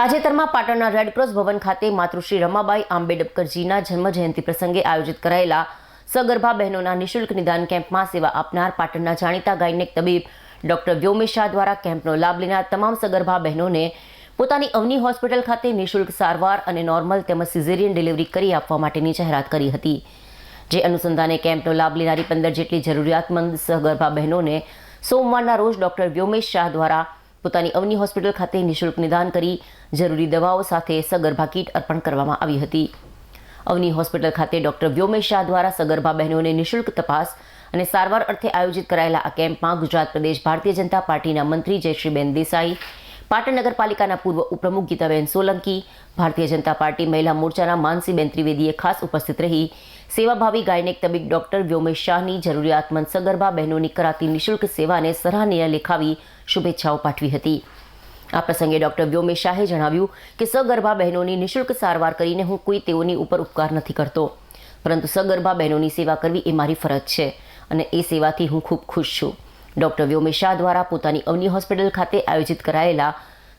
તાજેતરમાં પાટણના રેડક્રોસ ભવન ખાતે માતૃશ્રી રમાબાઈ આંબેડકરજીના જન્મજયંતિ પ્રસંગે આયોજિત કરાયેલા સગર્ભા બહેનોના નિઃશુલ્ક નિદાન કેમ્પમાં સેવા આપનાર પાટણના જાણીતા ગાયનેક તબીબ ડોક્ટર વ્યોમેશ શાહ દ્વારા કેમ્પનો લાભ લેનાર તમામ સગર્ભા બહેનોને પોતાની અવની હોસ્પિટલ ખાતે નિઃશુલ્ક સારવાર અને નોર્મલ તેમજ સિઝેરિયન ડિલિવરી કરી આપવા માટેની જાહેરાત કરી હતી. જે અનુસંધાને કેમ્પનો લાભ લેનારી પંદર જેટલી જરૂરિયાતમંદ સગર્ભા બહેનોને સોમવારના રોજ ડોક્ટર વ્યોમેશ શાહ દ્વારા પોતાની અવની હોસ્પિટલ ખાતે નિઃશુલ્ક નિદાન કરી જરૂરી દવાઓ સાથે સગર્ભા કીટ અર્પણ કરવામાં આવી હતી. અવની હોસ્પિટલ ખાતે ડોક્ટર વ્યોમેશ શાહ દ્વારા સગર્ભા બહેનોને નિઃશુલ્ક તપાસ અને સારવાર અર્થે આયોજિત કરાયેલા આ કેમ્પમાં ગુજરાત પ્રદેશ ભારતીય જનતા પાર્ટીના મંત્રી જયશ્રીબેન દેસાઈ પાટણ નગરપાલિકાના પૂર્વ ઉપપ્રમુખ ગીતાબેન સોલંકી, ભારતીય જનતા પાર્ટી મહિલા મોરચાના માનસીબેન ત્રિવેદીએ ખાસ ઉપસ્થિત રહી. સેવાભાવી ગાયનેક તબીબ ડોક્ટર વ્યોમેશ શાહની જરૂરિયાતમંદ સગર્ભા બહેનોની કરાતી નિઃશુલ્ક સેવાને સરાહનીય લેખાવી શુભેચ્છાઓ પાઠવી હતી. આ પ્રસંગે ડોક્ટર વ્યોમેશ શાહે જણાવ્યું કે સગર્ભા બહેનોની નિઃશુલ્ક સારવાર કરીને હું કોઈ તેઓની ઉપર ઉપકાર નથી કરતો. પરંતુ સગર્ભા બહેનોની સેવા કરવી એ મારી ફરજ છે અને એ સેવાથી હું ખૂબ ખુશ છું. ડોક્ટર વ્યોમેશ શાહ દ્વારા પોતાની અવની હોસ્પિટલ ખાતે આયોજિત કરાયેલા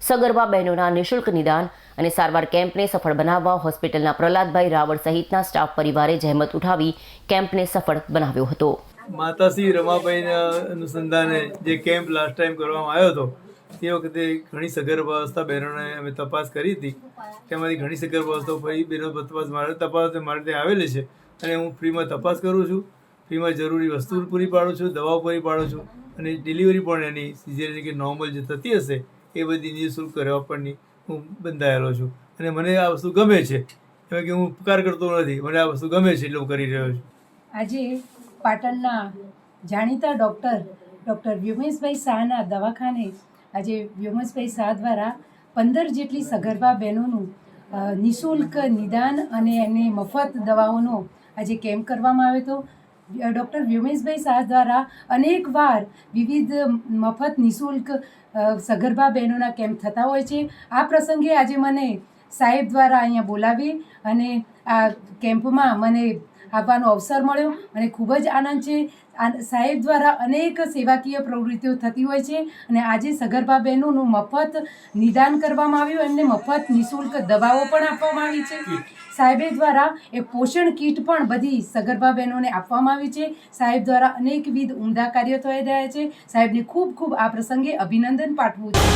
સગર્ભા બહેનોના નિઃશુલ્ક નિદાન અને સારવાર કેમ્પને સફળ બનાવવા હોસ્પિટલના પ્રહલાદભાઈ રાવળ સહિતના સ્ટાફ પરિવારે જહેમત ઉઠાવી કેમ્પને સફળ બનાવ્યો હતો. માતાશ્રી રમાબાઈના અનુસંધાને જે કેમ્પ લાસ્ટ ટાઈમ કરવામાં આવ્યો હતો, તે વખતે ઘણી સગર્ભાવસ્થા બહેનોને અમે તપાસ કરી હતી તેમાંથી ઘણી સગર્ભાવસ્થાઓ ફરી બહેનો તપાસ મારે તપાસ મારે આવેલી છે અને હું ફ્રીમાં તપાસ કરું છું, ફ્રીમાં જરૂરી વસ્તુ પૂરી પાડું છું, દવાઓ પૂરી પાડું છું. અને ડિલિવરી પણ એની સિઝેરિયન કે નોર્મલ જે થતી હશે, એ બધી નિઃશુલ્ક કરવા પણની હું બંધાયેલો છું. અને મને આ વસ્તુ ગમે છે. એમાં કે હું ઉપકાર કરતો નથી, મને આ વસ્તુ ગમે છે એટલે હું કરી રહ્યો છું. આજે પાટણના જાણીતા ડૉક્ટર ડૉક્ટર વ્યોમેશભાઈ શાહના દવાખાને આજે વ્યોમેશભાઈ શાહ દ્વારા પંદર જેટલી સગર્ભા બહેનોનું નિઃશુલ્ક નિદાન અને એને મફત દવાઓનો આજે કેમ્પ કરવામાં આવ્યો હતો. ડૉક્ટર વ્યોમેશભાઈ શાહ દ્વારા અનેકવાર વિવિધ મફત, નિઃશુલ્ક સગર્ભા બહેનોના કેમ્પ થતા હોય છે. આ પ્રસંગે આજે મને સાહેબ દ્વારા અહીંયા બોલાવી અને આ કેમ્પમાં મને આવવાનો અવસર મળ્યો અને ખૂબ જ આનંદ છે. સાહેબ દ્વારા અનેક સેવાકીય પ્રવૃત્તિઓ થતી હોય છે અને આજે સગર્ભા બહેનોનું મફત નિદાન કરવામાં આવ્યું. એમને મફત નિઃશુલ્ક દવાઓ પણ આપવામાં આવી છે. સાહેબે દ્વારા એ પોષણ કીટ પણ બધી સગર્ભા બહેનોને આપવામાં આવી છે. સાહેબ દ્વારા અનેકવિધ ઉમદા કાર્યો થઈ રહ્યા છે. સાહેબને ખૂબ ખૂબ આ પ્રસંગે અભિનંદન પાઠવું છું.